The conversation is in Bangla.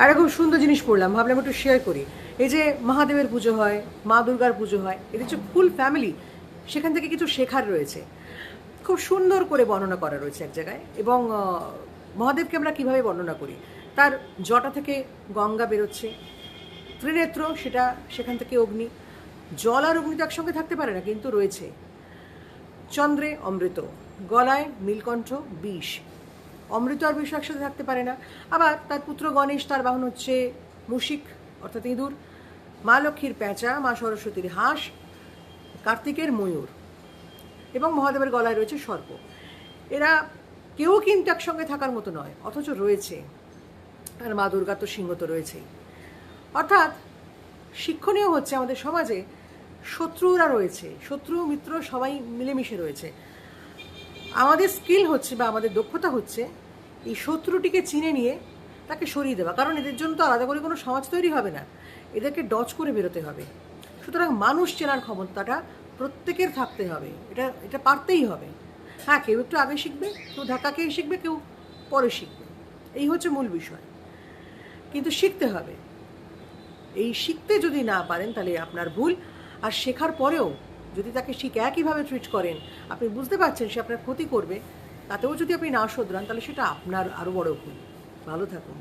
আর খুব সুন্দর জিনিস পড়লাম, ভাবলাম একটু শেয়ার করি। এই যে মহাদেবের পুজো হয়, মা দুর্গার পুজো হয় এটা হচ্ছে ফুল ফ্যামিলি সেখান থেকে কিছু শেখার রয়েছে। খুব সুন্দর করে বর্ণনা করা রয়েছে এক জায়গায় এবং মহাদেবকে আমরা কীভাবে বর্ণনা করি? তার জটা থেকে গঙ্গা বেরোচ্ছে, ত্রিনেত্র, সেটা সেখান থেকে অগ্নি, জল আর অগ্নি তো একসঙ্গে থাকতে পারে না, কিন্তু রয়েছে। চন্দ্রে অমৃত, গলায় নীলকণ্ঠ, বিষ। অমৃত আর বিষ একসাথে থাকতে পারে না। আবার তার পুত্র গণেশ, তার বাহন হচ্ছে মুশিক, অর্থাৎ ইঁদুর। মা লক্ষ্মীর পেঁচা, মা সরস্বতীর হাঁস, কার্তিকের ময়ূর এবং মহাদেবের গলায় রয়েছে সর্প। এরা কেউ কিন্তু একসঙ্গে থাকার মতো নয়, অথচ রয়েছে। আর মা দুর্গা তো সিংহ তো রয়েছেই। অর্থাৎ শিক্ষণীয় হচ্ছে আমাদের সমাজে শত্রুরা রয়েছে, শত্রু, মিত্র সবাই মিলেমিশে রয়েছে। আমাদের স্কিল হচ্ছে বা আমাদের দক্ষতা হচ্ছে এই শত্রুটিকে চিনে নিয়ে তাকে সরিয়ে দেওয়া। কারণ এদের জন্য তো আলাদা করে কোনো সমাজ তৈরি হবে না। এদেরকে ডচ করে বেরোতে হবে। সুতরাং মানুষ চেনার ক্ষমতাটা প্রত্যেকের থাকতে হবে। এটা এটা পারতেই হবে। হ্যাঁ কেউ একটু আগে শিখবে, কেউ ধাক্কা খেয়ে শিখবে, কেউ পরে শিখবে। এই হচ্ছে মূল বিষয়। কিন্তু শিখতে হবে। এই শিখতে যদি না পারেন তাহলে আপনার ভুল। আর শেখার পরেও যদি তাকে ঠিক একইভাবে ট্রিট করেন, আপনি বুঝতে পারছেন সে আপনার ক্ষতি করবে, তাতেও যদি আপনি না শোধরান, তাহলে সেটা আপনার আরও বড় ভুল। ভালো থাকুন।